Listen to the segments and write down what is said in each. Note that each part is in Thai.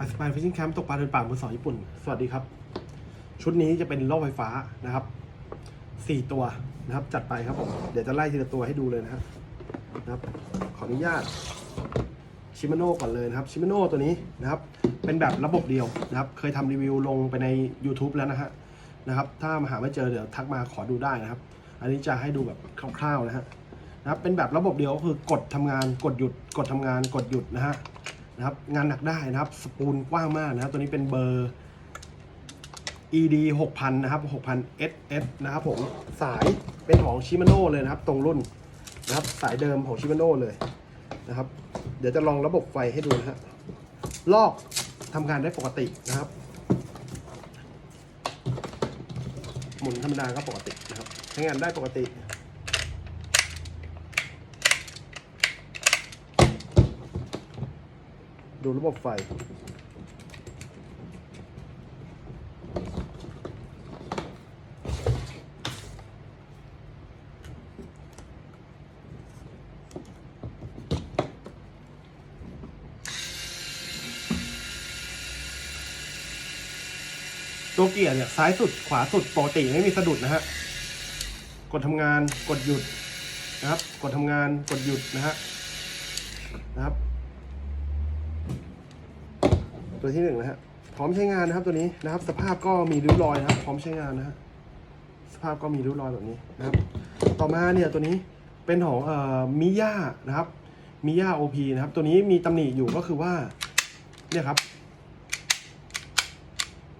อสปายฟิชชิ่งแคมป์ตกปลาเดินป่ามือสองญี่ปุ่น สวัสดีครับ ชุดนี้จะเป็นล่ไฟฟ้านะครับสี่ตัวนะครับ จัดไปครับผมเดี๋ยวจะไล่ทีละตัวให้ดูเลยนะครับนะครับ ขออนุญาตชิม a โน่ก่อนเลยนะครับชิม a โน่ตัวนี้นะครับ เป็นแบบระบบเดียวนะครับ เคยทำรีวิวลงไปใน YouTube แล้วนะฮะนะครับ ถ้ามาหาไม่เจอเดี๋ยวทักมาขอดูได้นะครับ อันนี้จะให้ดูแบบคร่าวๆนะฮะนะครับเป็นแบบระบบเดียวก็คือกดทำงานกดหยุดกดทำงานกดหยุดนะฮะ นะครับ งานหนักได้นะครับ สปูลกว้างมากนะครับ ตัวนี้เป็นเบอร์ ED 6000 นะครับ 6000 SS นะครับผม สายเป็นของชิม a โน่เลยนะครับ ตรงรุ่นนะครับ สายเดิมของชิม a โน่เลยนะครับ เดี๋ยวจะลองระบบไฟให้ดูนะฮะ ลอกทำงานได้ปกตินะครับ หมุนธรรมดาก็ปกตินะครับ ใช้งานได้ปกติ ดูระบบไฟ ตัวเกียร์เนี่ย ซ้ายสุดขวาสุดปกติไม่มีสะดุดนะฮะ กดทำงานกดหยุดนะครับ กดทำงานกดหยุดนะฮะนะครับ ตัวที่หนึ่งนะฮะพร้อมใช้งานนะครับตัวนี้นะครับ สภาพก็มีริ้วรอยนะครับ พร้อมใช้งานนะฮะสภาพก็มีริ้วรอยแบบนี้นะครับ ต่อมาเนี่ยตัวนี้เป็นของเอ่อมิย่านะครับมิย่าโอพีนะครับ ตัวนี้มีตำหนิอยู่ก็คือว่าเนี่ยครับ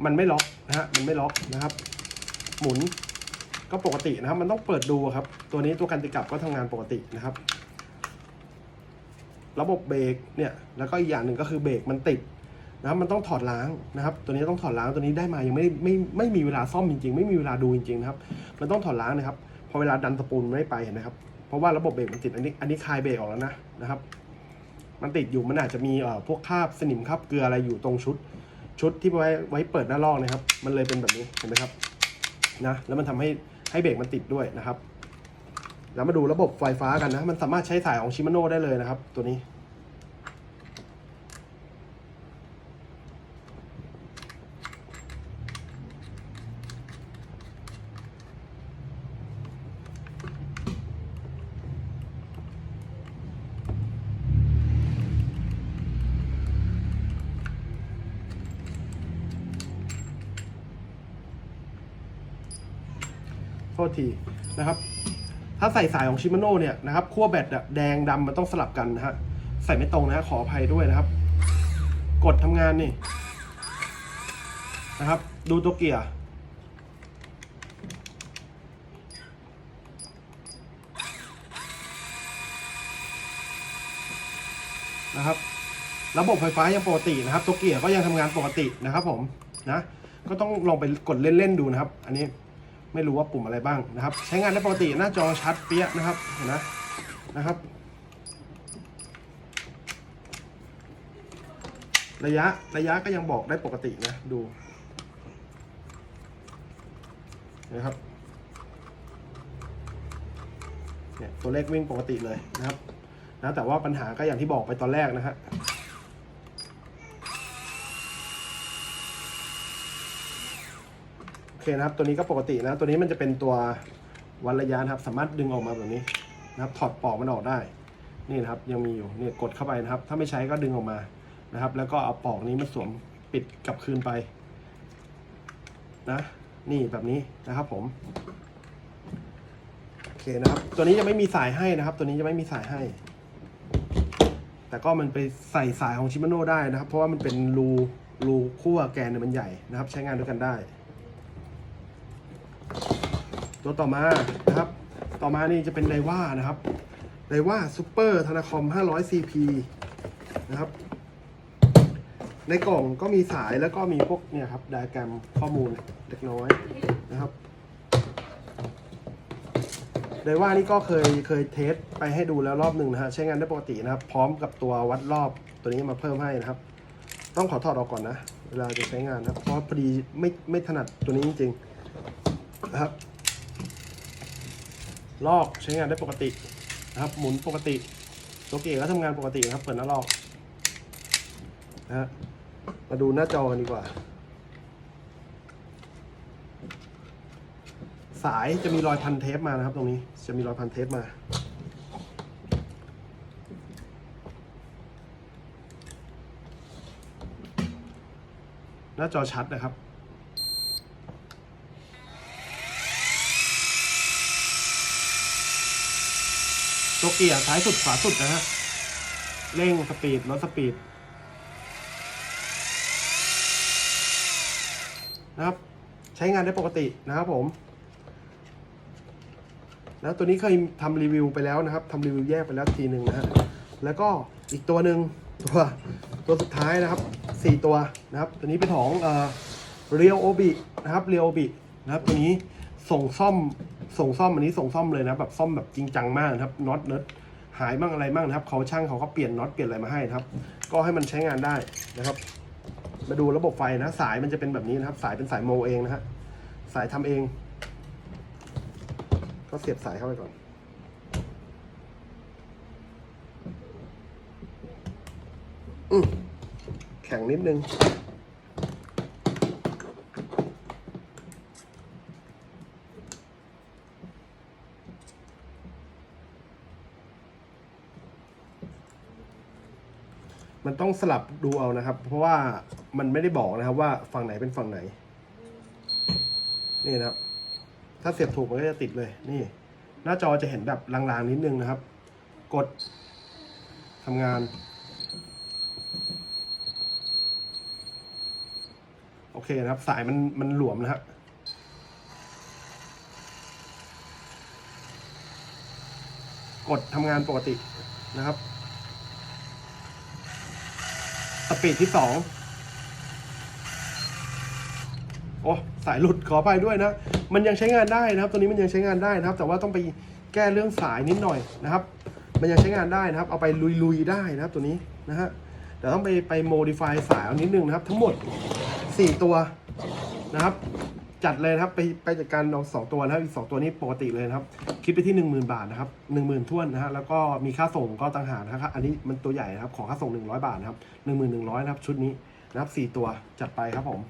มันไม่ล็อกนะฮะมันไม่ล็อกนะครับ หมุนก็ปกตินะครับ มันต้องเปิดดูครับ ตัวนี้ตัวกันติกับก็ทำงานปกตินะครับ ระบบเบรกเนี่ยแล้วก็อีกอย่างหนึ่งก็คือเบรกมันติด นะครับมันต้องถอดล้างนะครับ ตัวนี้ต้องถอดล้างตัวนี้ได้มายังไม่ไม่ไม่มีเวลาซ่อมจริงๆ ไม่มีเวลาดูจริงๆนะครับ มันต้องถอดล้างนะครับพอเวลาดันสปูลไม่ไปเห็นไหมครับเพราะว่าระบบเบรกมันติดอันนี้อันนี้คลายเบรกออกแล้วนะนะครับ มันติดอยู่มันอาจจะมีเอ่อพวกคราบสนิมคราบเกลืออะไรอยู่ตรงชุด ชุดที่ไว้ไว้เปิดหน้าลอกนะครับ มันเลยเป็นแบบนี้เห็นไหมครับนะแล้วมันทำให้ให้เบรกมันติดด้วยนะครับ แล้วมาดูระบบไฟฟ้ากันนะ มันสามารถใช้สายของชิมาโน่ได้เลยนะครับ ตัวนี้ ทษทีนะครับ ถ้าใส่สายของชิมาโน่เนี่ยนะครับขั้วแบตแดงดำมันต้องสลับกันนะฮะใส่ไม่ตรงนะฮะขออภัยด้วยนะครับ กดทำงานนี่นะครับ ดูตัวเกียร์นะครับระบบไฟฟ้ายังปกตินะครับตัวเกียร์ก็ยังทำงานปกตินะครับผมนะก็ต้องลองไปกดเล่นๆดูนะครับ อันนี้ ไม่รู้ว่าปุ่มอะไรบ้างนะครับ ใช้งานได้ปกติหน้าจอชัดเปี้ยนะครับเห็นนะนะครับ ระยะระยะก็ยังบอกได้ปกตินะดูนะครับเนี่ยตัวเลขวิ่งปกติเลยนะครับนะแต่ว่าปัญหาก็อย่างที่บอกไปตอนแรกนะฮะ โอเค นะครับ ตัวนี้ก็ปกตินะ ตัวนี้มันจะเป็นตัววัดระยะนะครับ สามารถดึงออกมาแบบนี้นะครับ ถอดปลอกมันออกได้ นี่นะครับ ยังมีอยู่เนี่ยกดเข้าไปนะครับ ถ้าไม่ใช้ก็ดึงออกมานะครับ แล้วก็เอาปลอกนี้มาสวมปิดกลับคืนไป นะ นี่แบบนี้นะครับ ผมโอเคนะครับ ตัวนี้จะไม่มีสายให้นะครับ ตัวนี้จะไม่มีสายให้ แต่ก็มันไปใส่สายของชิมาโน่ได้นะครับ เพราะว่ามันเป็นรูรูขั้วแกนเนี่ยมันใหญ่นะครับ ใช้งานด้วยกันได้ ตัวต่อมานะครับ ต่อมานี่จะเป็นไดว่านะครับไดว่าซูเปอร์ธนาคอม 500 CP นะครับ ในกล่องก็มีสายแล้วก็มีพวกเนี่ยครับไดอะแกรมข้อมูลเล็กน้อยนะครับไดว่านี่ก็เคยเคยเทสไปให้ดูแล้วรอบหนึ่งนะฮะใช้งานได้ปกตินะครับ พร้อมกับตัววัดรอบตัวนี้มาเพิ่มให้นะครับ ต้องขอถอดออกก่อนนะเวลาจะใช้งานนะเพราะพอดีไม่ไม่ถนัดตัวนี้จริงๆนะครับ ลอกใช้งานได้ปกตินะครับ หมุนปกติตัวเกียร์ก็ทำงานปกตินะครับ เปิดหน้าลอกนะฮะมาดูหน้าจอกันดีกว่า สายจะมีรอยพันเทปมานะครับ ตรงนี้จะมีรอยพันเทปมาหน้าจอชัดนะครับ ตัวเกียร์ซ้ายสุดขวาสุดนะฮะ เร่งสปีดลดสปีดนะครับ ใช้งานได้ปกตินะครับผมแล้วตัวนี้เคยทำรีวิวไปแล้วนะครับทำรีวิวแยกไปแล้วทีหนึ่งนะฮะแล้วก็อีกตัวหนึ่งตัวตัวสุดท้ายนะครับสี่ตัวนะครับ ตัวนี้เป็นของเอ่อเรียวโอบินะครับเรียวโอบินะครับตัวนี้ส่งซ่อม ส่งซ่อมอันนี้ส่งซ่อมเลยนะแบบซ่อมแบบจริงจังมากนะครับน็อตเนิร์ดหายบ้างอะไรบ้างนะครับเขาช่างเขาก็เปลี่ยนน็อตเปลี่ยนอะไรมาให้นะครับ ก็ให้มันใช้งานได้นะครับ มาดูระบบไฟนะ สายมันจะเป็นแบบนี้นะครับ สายเป็นสายโมเองนะฮะสายทำเอง ก็เสียบสายเข้าไปก่อนอืแข็งนิดนึง มันต้องสลับดูเอานะครับ เพราะว่ามันไม่ได้บอกนะครับว่าฝั่งไหนเป็นฝั่งไหน นี่นะครับ ถ้าเสียบถูกมันก็จะติดเลย นี่ หน้าจอจะเห็นแบบลางๆนิดนึงนะครับ กดทำงาน โอเคนะครับ สายมันมันหลวมนะฮะกดทำงานปกตินะครับ สปีดที่สองโอ้สายหลุดขอไปด้วยนะ มันยังใช้งานได้นะครับ ตัวนี้มันยังใช้งานได้นะครับ แต่ว่าต้องไปแก้เรื่องสายนิดหน่อยนะครับ มันยังใช้งานได้นะครับ เอาไปลุยๆได้นะครับตัวนี้นะฮะแต่ต้องไปไปโมดิฟายสายเอานิดนึงนะครับ ทั้งหมด 4 ตัวนะครับ จัดเลยนะครับไปไปจัดการเอาสองตัวนะครับอีกสองตัวนี้ปกติเลยนะครับ คิดไปที่10,000บาทนะครับหนึ่งหมื่นท้วนนะฮะแล้วก็มีค่าส่งก็ต่างหากนะครับอันนี้มันตัวใหญ่นะครับขอค่าส่ง100บาทนะครับหนึ่งหมื่นหนึ่งร้อยนะครับชุดนี้นะครับสี่ตัวจัดไปครับผม